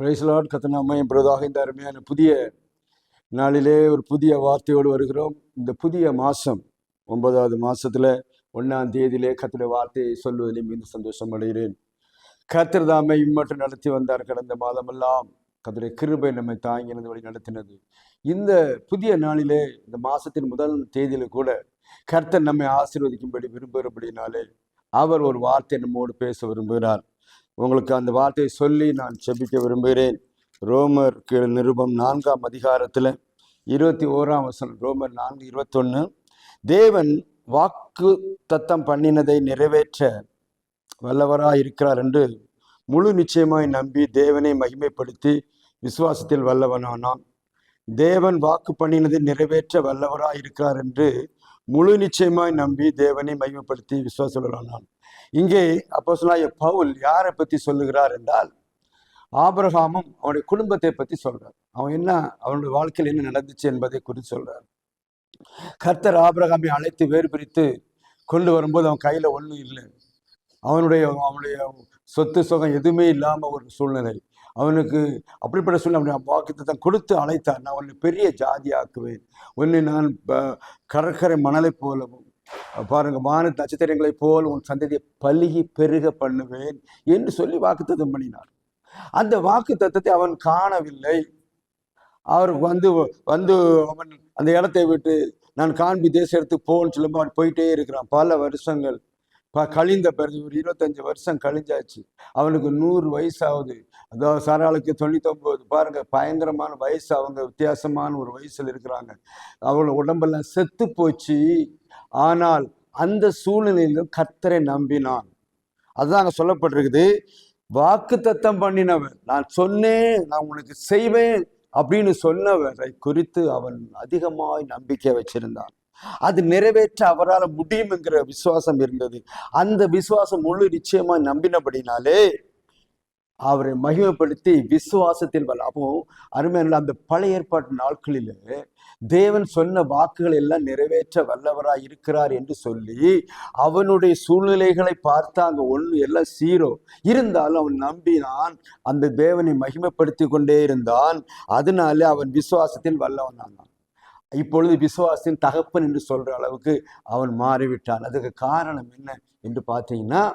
பிரைஸ்லாட் கத்தனாமையும் பிரதாக இந்த அருமையான புதிய நாளிலே ஒரு புதிய வார்த்தையோடு வருகிறோம். இந்த புதிய மாதம் ஒன்பதாவது மாதத்தில் ஒன்றாம் தேதியிலே கத்திர வார்த்தையை சொல்வதில் மிகுந்த சந்தோஷம் அடைகிறேன். கர்த்தர் தாமை இம்மட்டும் நடத்தி வந்தார் கடந்த மாதமெல்லாம். கத்திரை கிருபை நம்மை தாங்கினது வழி நடத்தினது. இந்த புதிய நாளிலே இந்த மாதத்தின் முதல் தேதியில கூட கர்த்தர் நம்மை ஆசீர்வதிக்கும்படி விரும்புகிறபடினாலே அவர் ஒரு வார்த்தை நம்மோடு பேச விரும்புகிறார். உங்களுக்கு அந்த வார்த்தையை சொல்லி நான் செபிக்க விரும்புகிறேன். ரோமர் கீழ் நிருபம் நான்காம் அதிகாரத்தில் இருபத்தி ஓராம் வசனம் ரோமர் நான்கு இருபத்தொன்று தேவன் வாக்கு தத்தம் பண்ணினதை நிறைவேற்ற வல்லவராக இருக்கிறார் என்று முழு நிச்சயமாய் நம்பி தேவனை மகிமைப்படுத்தி விசுவாசத்தில் வல்லவனானான். தேவன் வாக்கு பண்ணினதை நிறைவேற்ற வல்லவராய் இருக்கிறார் என்று முழு நிச்சயமாய் நம்பி தேவனை மகிமைப்படுத்தி விசுவாசம் இங்கே அப்போ பவுல் யாரை பத்தி சொல்லுகிறார் என்றால் ஆபிரகாமும் அவனுடைய குடும்பத்தை பத்தி சொல்றார். அவன் என்ன அவனுடைய வாழ்க்கையில் என்ன நடந்துச்சு என்பதை குறித்து சொல்றார். கர்த்தர் ஆபிரகாமை அழைத்து வேறு பிரித்து கொண்டு வரும்போது அவன் கையில ஒன்றும் இல்லை. அவனுடைய அவனுடைய சொத்து சுகம் எதுவுமே இல்லாம ஒரு சூழ்நிலை. அவனுக்கு அப்படிப்பட்ட சூழ்நிலை தான் கொடுத்து அழைத்தார். நான் உன்னை பெரிய ஜாதி ஆக்குவேன் உன்னை நான் கடற்கரை மணலை போலவும் பாருங்க வான நட்சத்திரங்களைப் போல் உன் சந்ததியை பலுகி பெருக பண்ணுவேன் என்று சொல்லி வாக்குத்தத்தம் பண்ணினார். அந்த வாக்கு தத்தத்தை அவன் காணவில்லை. அவர் வந்து வந்து அவன் அந்த இடத்தை விட்டு நான் காண்பி தேசத்துக்கு போன்னு சொல்லும்போது அவன் போயிட்டே இருக்கிறான். பல வருஷங்கள் ப கழிந்த பிறகு ஒரு இருபத்தஞ்சு வருஷம் கழிஞ்சாச்சு. அவனுக்கு நூறு வயசாகுது. அதோ சாராளுக்கு தொண்ணூத்தொம்பது. பாருங்க பயங்கரமான வயசு அவங்க வித்தியாசமான ஒரு வயசில் இருக்கிறாங்க. அவளோட உடம்பெல்லாம் செத்து போச்சு. ஆனால் அந்த சூழ்நிலையிலும் கத்தரை நம்பினான். அதுதான் அங்கே சொல்லப்பட்டிருக்குது. வாக்கு தத்தம் பண்ணினவன். நான் சொன்னேன் நான் உனக்கு செய்வேன் அப்படின்னு சொன்னவரை குறித்து அவன் அதிகமாய் நம்பிக்கை வச்சிருந்தான். அது நிறைவேற்ற அவரால் முடியும் என்கிற விசுவாசம் இருந்தது. அந்த விசுவாசம் முழு நிச்சயமா நம்பினபடினாலே அவரை மகிமைப்படுத்தி விசுவாசத்தில் வல்ல அப்போ அருமையான அந்த பழைய ஏற்பாட்டு நாட்களில் தேவன் சொன்ன வாக்குகள் எல்லாம் நிறைவேற்ற வல்லவராய் இருக்கிறார் என்று சொல்லி அவனுடைய சூழ்நிலைகளை பார்த்தா அங்கே ஒண்ணு எல்லாம் சீரோ. இருந்தாலும் அவன் நம்பினான் அந்த தேவனை மகிமைப்படுத்தி கொண்டே இருந்தான். அதனாலே அவன் விசுவாசத்தில் வல்லவனானான். இப்பொழுது விசுவாசின் தகப்பன் என்று சொல்ற அளவுக்கு அவன் மாறிவிட்டான். அதுக்கு காரணம் என்ன என்று பார்த்தீங்கன்னா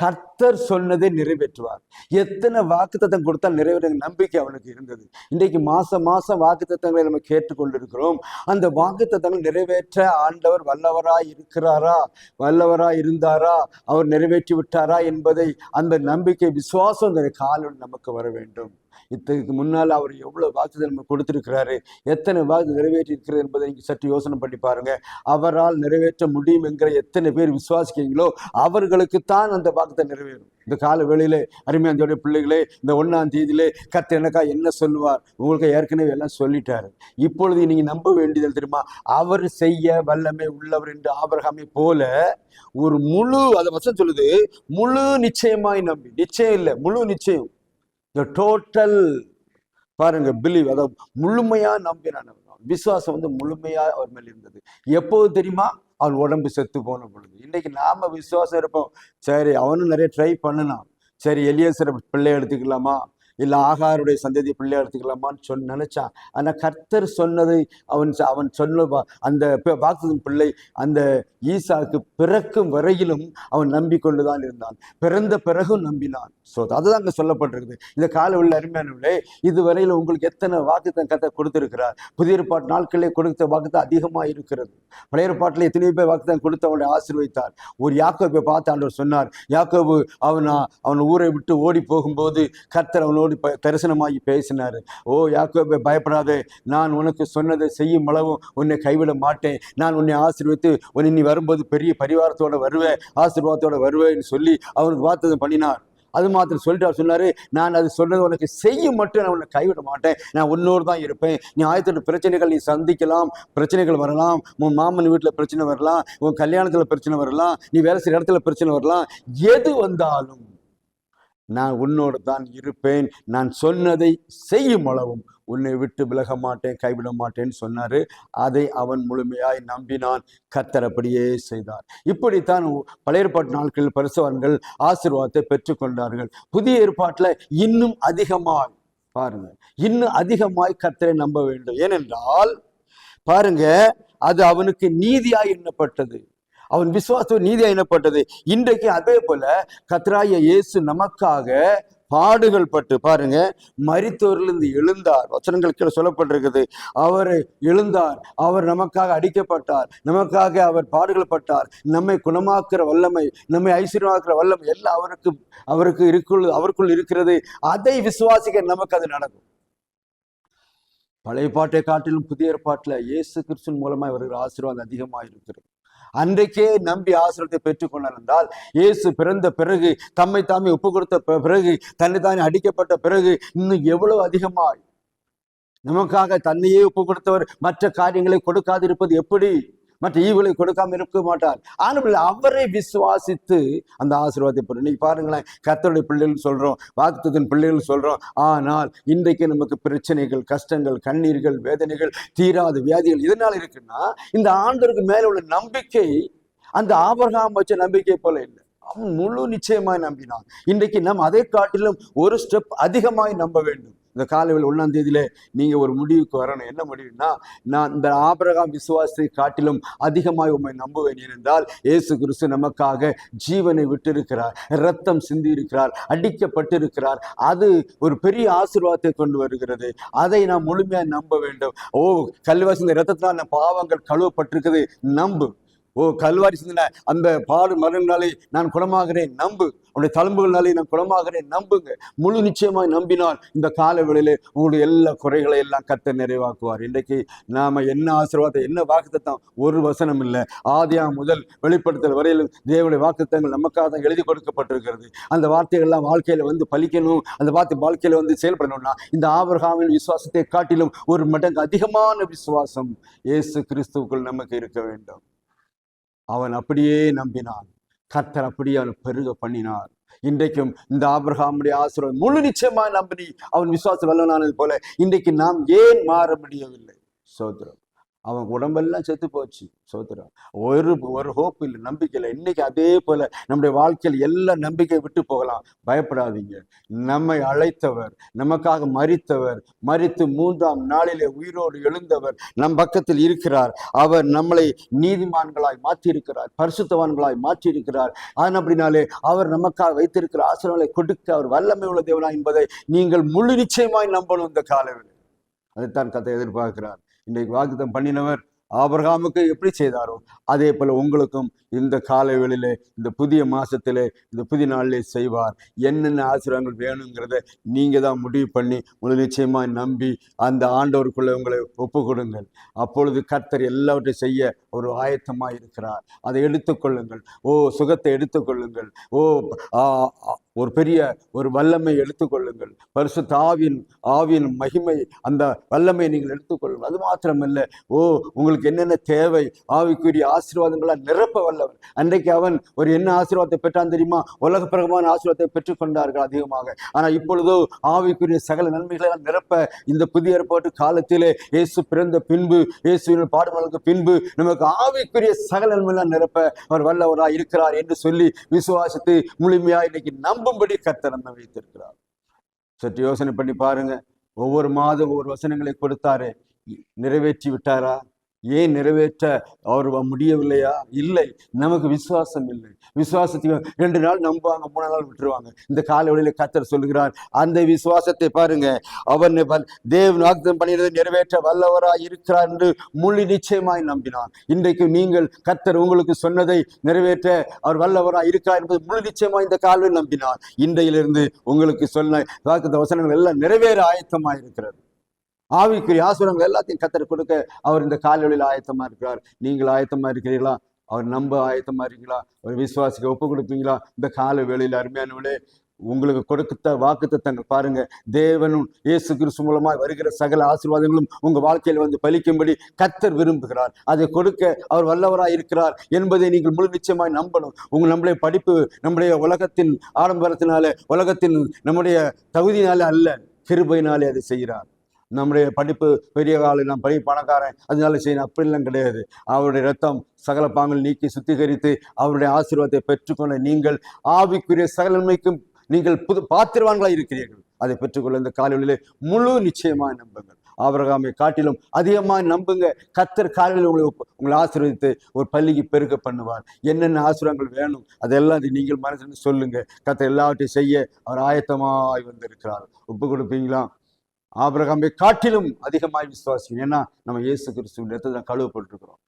கர்த்தர் சொன்னதை நிறைவேற்றுவார். எத்தனை வாக்குத்தத்தம் கொடுத்தால் நிறைவேற நம்பிக்கை அவனுக்கு இருந்தது. இன்றைக்கு மாசம் மாசம் வாக்குத்தத்தங்களை நம்ம கேட்டுக்கொண்டிருக்கிறோம். அந்த வாக்குத்தத்தங்கள் நிறைவேற்ற ஆண்டவர் வல்லவரா இருக்கிறாரா? வல்லவரா இருந்தாரா? அவர் நிறைவேற்றி விட்டாரா என்பதை அந்த நம்பிக்கை விசுவாசம் அந்த காலம் நமக்கு வர வேண்டும். இத்தகைக்கு முன்னால் அவர் எவ்வளவு வாக்குதல் நம்ம கொடுத்திருக்கிறாரு? எத்தனை வாக்கு நிறைவேற்றி இருக்கிறது என்பதை நீங்க சற்று யோசனை பண்ணி பாருங்க. அவரால் நிறைவேற்ற முடியும் என்கிற எத்தனை பேர் விசுவாசிக்கிறீங்களோ அவர்களுக்குத்தான் அந்த வாக்குத்தை நிறைவேறும். இந்த கால வேளையிலே அருமையாந்தோடைய பிள்ளைகளே இந்த ஒன்றாம் தேதியிலே கத்த எனக்கா என்ன சொல்லுவார்? உங்களுக்கு ஏற்கனவே எல்லாம் சொல்லிட்டாரு. இப்பொழுது நீங்க நம்ப வேண்டியது தெரியுமா? அவர் செய்ய வல்லமை உள்ளவர் என்று ஆபரகாமை போல ஒரு முழு அதை வசம் சொல்லுது முழு நிச்சயமாய் நம்பி நிச்சயம் இல்லை முழு நிச்சயம். த டோட்டல் பாருங்க பிலீவ் அதை முழுமையா நம்பினான் விசுவாசம் வந்து முழுமையா அவர் மேல் இருந்தது. எப்போது தெரியுமா? அவன் உடம்பு செத்து போன பொழுது. இன்றைக்கி நாம் விசுவாசம் இருப்போம். சரி அவனும் நிறைய ட்ரை பண்ணலாம். சரி எலியசர பிள்ளை எடுத்துக்கலாமா? இல்லை ஆகாருடைய சந்ததி பிள்ளை எடுத்துக்கலாமான்னு சொல் நினைச்சா ஆனா கர்த்தர் சொன்னதை அவன் அவன் சொன்ன அந்த ப- பிள்ளை அந்த ஈசாக்கு பிறக்கும் வரையிலும் அவன் நம்பிக்கொண்டுதான் இருந்தான். பிறந்த பிறகும் நம்பினான். ஸோ அதுதான் அங்க சொல்லப்பட்டிருக்குது. இந்த கால உள்ள அருமையானவர்களே இதுவரையில் உங்களுக்கு எத்தனை வாக்குத்தன் கத்தை கொடுத்துருக்கிறார்? புதிய பாட்டு நாட்களே கொடுத்த வாக்குத்தான் அதிகமாக இருக்கிறது பழைய பாட்டில் எத்தனையோ பேர் வாக்குத்தான் கொடுத்து அவனை ஆசீர்வதித்தார். ஒரு யாக்கோபை பார்த்து ஆண்டவர் சொன்னார் யாக்கோபு அவனா அவன் ஊரை விட்டு ஓடி போகும்போது கர்த்தர் அவனோடு அவரோடு தரிசனமாகி பேசினார். ஓ யாக்கோபே பயப்படாதே. நான் உனக்கு சொன்னதை செய்யும் அளவும் உன்னை கைவிட மாட்டேன். நான் உன்னை ஆசீர்வித்து உன்னை நீ வரும்போது பெரிய பரிவாரத்தோட வருவேன் ஆசீர்வாதத்தோட வருவேன்னு சொல்லி அவனுக்கு வார்த்தை பண்ணினார். அது மாத்திரம் சொல்லிட்டு அவர் நான் அது சொன்னது உனக்கு செய்யும் மட்டும் நான் உன்னை கைவிட மாட்டேன். நான் உன்னோடு தான் இருப்பேன். நீ ஆயிரத்தி பிரச்சனைகள் நீ சந்திக்கலாம். பிரச்சனைகள் வரலாம். உன் மாமன் வீட்டில் பிரச்சனை வரலாம். உன் கல்யாணத்தில் பிரச்சனை வரலாம். நீ வேலை செய்கிற இடத்துல பிரச்சனை வரலாம். எது வந்தாலும் நான் உன்னோடு தான் இருப்பேன். நான் சொன்னதை செய்யும் அளவும் உன்னை விட்டு விலக மாட்டேன் கைவிட மாட்டேன்னு சொன்னார். அதை அவன் முழுமையாய் நம்பினான். கத்தரப்படியே அப்படியே செய்தார். இப்படித்தான் பழைய ஏற்பாட்டு நாட்களில் பரிசுவான்கள் ஆசீர்வாதத்தை பெற்றுக்கொண்டார்கள் புதிய ஏற்பாட்டில் இன்னும் அதிகமாய் பாருங்க இன்னும் அதிகமாய் கத்தரை நம்ப வேண்டும். ஏனென்றால் பாருங்க அது அவனுக்கு நீதியாய் எண்ணப்பட்டது. அவன் விசுவாசம் நீதி எண்ணப்பட்டது இன்றைக்கு அதே போல கத்ராய இயேசு நமக்காக பாடுகள் பட்டு பாருங்க மறித்தோரிலிருந்து எழுந்தார். வசனங்கள் கீழே சொல்லப்பட்டிருக்குது. அவர் எழுந்தார். அவர் நமக்காக அடிக்கப்பட்டார். நமக்காக அவர் பாடுகள் பட்டார். நம்மை குணமாக்குற வல்லமை நம்மை ஐஸ்வர்யமாக்குற வல்லமை எல்லாம் அவருக்கு அவருக்கு இருக்குள் அவருக்குள் இருக்கிறது. அதை விசுவாசிக்க நமக்கு அது நடக்கும். பழைய பாட்டை காட்டிலும் புதிய ஏற்பாட்டில் இயேசு கிறிஸ்துவின் மூலமாக இவர்கள் ஆசீர்வாதம் அதிகமாக இருக்கிறது அன்றைக்கே நம்பி ஆசிரியத்தை பெற்றுக் கொண்டிருந்தால் இயேசு பிறந்த பிறகு தம்மை தாமே ஒப்பு கொடுத்த பிறகு தன்னை தானே அடிக்கப்பட்ட பிறகு இன்னும் எவ்வளவு அதிகமாய்? நமக்காக தன்னையே ஒப்பு கொடுத்தவர் மற்ற காரியங்களை கொடுக்காதிருப்பது எப்படி? மற்ற ஈவுகளை கொடுக்காம இருக்க மாட்டார். ஆனால் அவரை விசுவாசித்து அந்த ஆசீர்வாதத்தை பெறும். இன்னைக்கு பாருங்களேன் கத்தருடைய பிள்ளைகள் சொல்றோம் வாக்குத்தின் பிள்ளைகள் சொல்றோம் ஆனால் இன்றைக்கு நமக்கு பிரச்சனைகள் கஷ்டங்கள் கண்ணீர்கள் வேதனைகள் தீராத வியாதிகள் இதனால இருக்குன்னா இந்த ஆண்டருக்கு மேல உள்ள நம்பிக்கை அந்த ஆபரகாம் வச்ச நம்பிக்கை போல இல்லை. அவன் முழு நிச்சயமாய் நம்பினான். இன்றைக்கு நாம் அதை காட்டிலும் ஒரு ஸ்டெப் அதிகமாய் நம்ப வேண்டும். இந்த காலையில் ஒன்றாம் தேதியில நீங்கள் ஒரு முடிவுக்கு வரணும். என்ன முடிவுனா நான் இந்த ஆபரகாம் விசுவாசத்தை காட்டிலும் அதிகமாக உண்மை நம்புவேன் ஏனென்றால் இயேசு கிறிஸ்து நமக்காக ஜீவனை விட்டிருக்கிறார் ரத்தம் சிந்தி இருக்கிறார் அடிக்கப்பட்டிருக்கிறார். அது ஒரு பெரிய ஆசீர்வாதத்தை கொண்டு வருகிறது. அதை நாம் முழுமையாக நம்ப வேண்டும். ஓ கல்வாசி இந்த ரத்தத்தினால் பாவங்கள் கழுவப்பட்டிருக்குது. நம்பு. ஓ கல்வாரி சிந்தின. அந்த பாடு மருந்தினாலே நான் குணமாகிறேன் நம்பு. உடைய தழும்புகள்னாலே நான் குணமாகிறேன் நம்புங்க. முழு நிச்சயமாய் நம்பினால் இந்த கால வேளையிலே உங்களுடைய எல்லா குறைகளை எல்லாம் கத்த நிறைவாக்குவார். இன்றைக்கு நாம என்ன ஆசீர்வாதம் என்ன வாக்குத்தம் ஒரு வசனம் இல்லை. ஆதியா முதல் வெளிப்படுத்தல் வரையிலும் தேவனுடைய வாக்குத்தங்கள் நமக்காக தான் எழுதி கொடுக்கப்பட்டிருக்கிறது. அந்த வார்த்தைகள்லாம் வாழ்க்கையில வந்து பலிக்கணும். அந்த வார்த்தை வாழ்க்கையில வந்து செயல்படணும்னா இந்த ஆபரகாவின் விசுவாசத்தை காட்டிலும் ஒரு மடங்கு அதிகமான விசுவாசம் இயேசு கிறிஸ்துவுக்குள் நமக்கு இருக்க வேண்டும். அவன் அப்படியே நம்பினான். கர்த்தர் அப்படியே அவன் பெருக பண்ணினார். இன்றைக்கும் இந்த ஆபிரகாமுடைய ஆசிரியர் முழு நிச்சயமா நம்பி அவன் விசுவாச வல்லவனானது போல இன்றைக்கு நாம் ஏன் மாற முடியவில்லை? சோதரம் அவன் உடம்பெல்லாம் செத்து போச்சு சோதரம் ஒரு ஒரு ஹோப் இல்லை நம்பிக்கை இல்லை. இன்னைக்கு அதே போல நம்முடைய வாழ்க்கையில் எல்லா நம்பிக்கை விட்டு போகலாம். பயப்படாதீங்க. நம்மை அழைத்தவர் நமக்காக மறித்தவர் மறித்து மூன்றாம் நாளிலே உயிரோடு எழுந்தவர் நம் பக்கத்தில் இருக்கிறார். அவர் நம்மளை நீதிமான்களாய் மாற்றியிருக்கிறார் பரிசுத்தவான்களாய் மாற்றியிருக்கிறார். அதன் அப்படினாலே அவர் நமக்காக வைத்திருக்கிற ஆசனங்களை கொடுக்க அவர் வல்லமை உள்ள தேவனா என்பதை நீங்கள் முழு நிச்சயமாய் நம்பணும் இந்த காலவில் அதைத்தான் கதை எதிர்பார்க்கிறார். இன்றைக்கு வாக்குத்தம் பண்ணினவர் ஆபிரகாமுக்கு எப்படி செய்தாரோ அதே போல உங்களுக்கும் இந்த காலைகளில் இந்த புதிய மாசத்திலே இந்த புதிய நாளிலே செய்வார். என்னென்ன ஆசீர்வாதங்கள் வேணுங்கிறத நீங்க தான் முடிவு பண்ணி உங்களை நிச்சயமாக நம்பி அந்த ஆண்டவருக்குள்ளே உங்களை ஒப்பு கொடுங்கள் அப்பொழுது கர்த்தர் எல்லாவற்றையும் செய்ய ஒரு ஆயத்தமாக இருக்கிறார் அதை எடுத்துக்கொள்ளுங்கள். ஓ சுகத்தை எடுத்துக்கொள்ளுங்கள். ஓ ஒரு பெரிய ஒரு வல்லமை எடுத்துக்கொள்ளுங்கள். பரிசு தாவின் ஆவின் மகிமை அந்த வல்லமை நீங்கள் எடுத்துக்கொள்ளுங்கள் அது மாத்திரமல்ல. ஓ உங்களுக்கு என்னென்ன தேவை? ஆவிக்குரிய ஆசீர்வாதங்களாக நிரப்ப வல்லவர் அன்றைக்கு அவன் ஒரு என்ன ஆசீர்வாதத்தை பெற்றான் தெரியுமா? உலக பிரகமான ஆசீர்வாதத்தை பெற்றுக்கொண்டார்கள் அதிகமாக. ஆனால் இப்பொழுதோ ஆவிக்குரிய சகல நன்மைகளெல்லாம் நிரப்ப இந்த புதிய ஏற்பாட்டு காலத்திலே இயேசு பிறந்த பின்பு இயேசுவின் பாடுகளுக்கு பின்பு நமக்கு ஆவிக்குரிய சகல நன்மைகளாக நிரப்ப அவர் வல்லவராக இருக்கிறார் என்று சொல்லி விசுவாசத்தை முழுமையாக இன்னைக்கு நம்பும்படி கர்த்தர் நம்ம வைத்திருக்கிறார். சற்று யோசனை பண்ணி பாருங்க. ஒவ்வொரு மாதம் ஒவ்வொரு வசனங்களை கொடுத்தாரு. நிறைவேற்றி விட்டாரா? ஏன் நிறைவேற்ற அவர் முடியவில்லையா? இல்லை. நமக்கு விசுவாசம் இல்லை. விசுவாசத்துக்கு ரெண்டு நாள் நம்புவாங்க மூணு நாள் விட்டுருவாங்க. இந்த கால வழியில் கத்தர் சொல்லுகிறார் அந்த விசுவாசத்தை பாருங்க. அவன் தேவ் நாக்தம் வாக்குத்தம் பண்ணியதை நிறைவேற்ற வல்லவராய் இருக்கிறார் என்று முழு நிச்சயமாய் நம்பினான் இன்றைக்கு நீங்கள் கத்தர் உங்களுக்கு சொன்னதை நிறைவேற்ற அவர் வல்லவராய் இருக்கிறார் என்பது முழு நிச்சயமாய் இந்த கால்வை நம்பினார். இன்றையிலிருந்து உங்களுக்கு சொன்ன வாக்குத்த வசனங்கள் எல்லாம் நிறைவேற ஆயத்தமாக இருக்கிறது ஆவிக்குரிய ஆசுரங்கள் எல்லாத்தையும் கத்தர் கொடுக்க அவர் இந்த காலவெளியில் ஆயத்தமா இருக்கிறார். நீங்கள் ஆயத்தமா இருக்கிறீர்களா? அவர் நம்ப ஆயத்தமா இருக்கீங்களா? அவர் விசுவாசிக்க ஒப்பு கொடுப்பீங்களா? இந்த கால வேளையில் அருமையானவளே உங்களுக்கு கொடுத்த வாக்குத்தத்தங்கள் பாருங்க. தேவனும் இயேசு கிறிஸ்து மூலமா வருகிற சகல ஆசீர்வாதங்களும் உங்க வாழ்க்கையில் வந்து பலிக்கும்படி கத்தர் விரும்புகிறார். அதை கொடுக்க அவர் வல்லவராய் இருக்கிறார் என்பதை நீங்கள் முழு நிச்சயமாய் நம்பணும். உங்க நம்முடைய படிப்பு நம்முடைய உலகத்தின் ஆடம்பரத்தினால உலகத்தின் நம்முடைய தகுதியினால அல்ல கிருபையினாலே அதை செய்கிறார். நம்முடைய படிப்பு பெரிய கால நான் பெரிய பணக்காரன். அதனால செய்யணும் அப்படிலாம் கிடையாது. அவருடைய ரத்தம் சகல பாங்கள் நீக்கி சுத்திகரித்து அவருடைய ஆசீர்வாதத்தை பெற்றுக்கொண்ட நீங்கள் ஆவிக்குரிய சகலமைக்கும் நீங்கள் புது பாத்திரவான்களாக இருக்கிறீர்கள். அதை பெற்றுக்கொள்ள இந்த காலையிலே முழு நிச்சயமாக நம்புங்கள். ஆபிரகாமை காட்டிலும் அதிகமாக நம்புங்க. கத்தர் காலையில் உங்களை உங்களை ஆசீர்வதித்து ஒரு பள்ளிக்கு பெருக்க பண்ணுவார். என்னென்ன ஆசீர்வாதங்கள் வேணும் அதெல்லாம் அது நீங்கள் மனசுன்னு சொல்லுங்க. கத்தர் எல்லாவற்றையும் செய்ய அவர் ஆயத்தமாய் வந்திருக்கிறார். ஒப்பு கொடுப்பீங்களா? ஆபிரகாமை காட்டிலும் அதிகமாய் விசுவாசிக்கணும் ஏன்னா நம்ம இயேசு கிறிஸ்துவின் இடத்துல கழுவப்பட்டிருக்கிறோம்.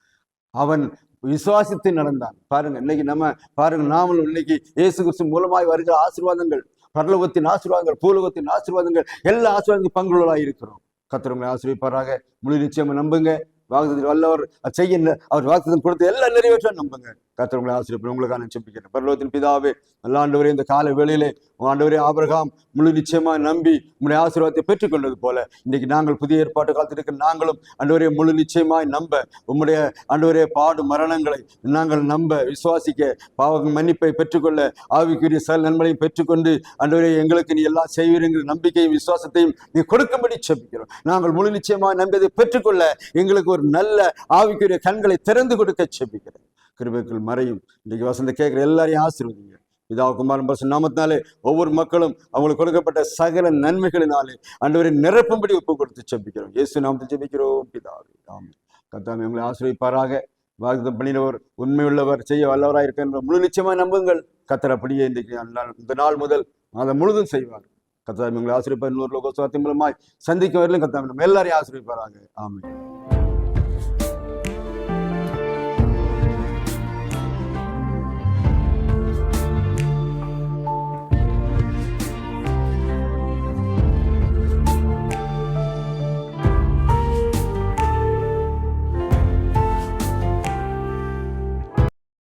அவன் விசுவாசித்து நடந்தான். பாருங்க இன்னைக்கு நம்ம பாருங்க நாமளும் இன்னைக்கு இயேசு கிறிஸ்து மூலமாய் வருகிற ஆசீர்வாதங்கள் பரலோகத்தின் ஆசீர்வாதங்கள் பூலோகத்தின் ஆசீர்வாதங்கள் எல்லா ஆசீர்வாதங்களும் பங்குள்ளலாய் இருக்கிறோம். கத்திரங்களை ஆசிரியப்பாராக முழு நிச்சயமா நம்புங்க. வாக்குதத்தில் வல்லவர் செய்ய அவர் வாக்குதம் கொடுத்து எல்லாம் நிறைவேற்ற நம்புங்க. கத்தவங்களை ஆசிரியர் உங்களுக்காக நான் பரலோகத்தின் பிதாவே நல்ல இந்த கால வேளையிலே ஆண்டவரே ஆபரகாம் முழு நிச்சயமா நம்பி உங்களுடைய ஆசீர்வாதத்தை பெற்றுக்கொண்டது போல இன்னைக்கு நாங்கள் புதிய ஏற்பாட்டு காலத்தில் நாங்களும் ஆண்டவரே முழு நிச்சயமாய் நம்ப உம்முடைய ஆண்டவரே பாடு மரணங்களை நாங்கள் நம்ப விசுவாசிக்க பாவ மன்னிப்பை பெற்றுக்கொள்ள ஆவிக்குரிய சல் நன்மையை பெற்றுக்கொண்டு ஆண்டவரே எங்களுக்கு நீ எல்லாம் செய்வீர்கள் நம்பிக்கையும் விசுவாசத்தையும் நீ கொடுக்கும்படி செபிக்கிறோம் நாங்கள் முழு நிச்சயமாய் நம்பியதை பெற்றுக்கொள்ள எங்களுக்கு ஒரு நல்ல ஆவிக்குரிய கண்களை திறந்து கொடுக்க செபிக்கிறேன். கிருபைக்குள் மறையும். இன்னைக்கு வசந்த கேட்குற எல்லாரையும் ஆசிர்வதிங்க. இதா குமாரன் பசு நாமத்தினாலே ஒவ்வொரு மக்களும் அவங்களுக்கு கொடுக்கப்பட்ட சகல நன்மைகளினாலே அன்றுவரை நிரப்பும்படி ஒப்பு கொடுத்து செபிக்கிறோம். இயேசு நாமத்தை செபிக்கிறோம். பிதாவே ஆமென். கர்த்தாவே உங்களை ஆசிரியப்பாராக வாக்குத்தம் பண்ணினவர் உண்மையுள்ளவர் செய்ய வல்லவராக இருக்கின்ற முழு நிச்சயமாக நம்புங்கள். கத்தர் அப்படியே இன்றைக்கு இந்த நாள் முதல் மாதம் முழுதும் செய்வார். கத்தாமி உங்களை ஆசிரியப்பார் இன்னொரு லோகோத்சவத்தின் மூலமாய் சந்திக்கும் வரலும் கத்தாமி நம்ம எல்லாரையும் ஆசிரியப்பாராங்க ஆமாம்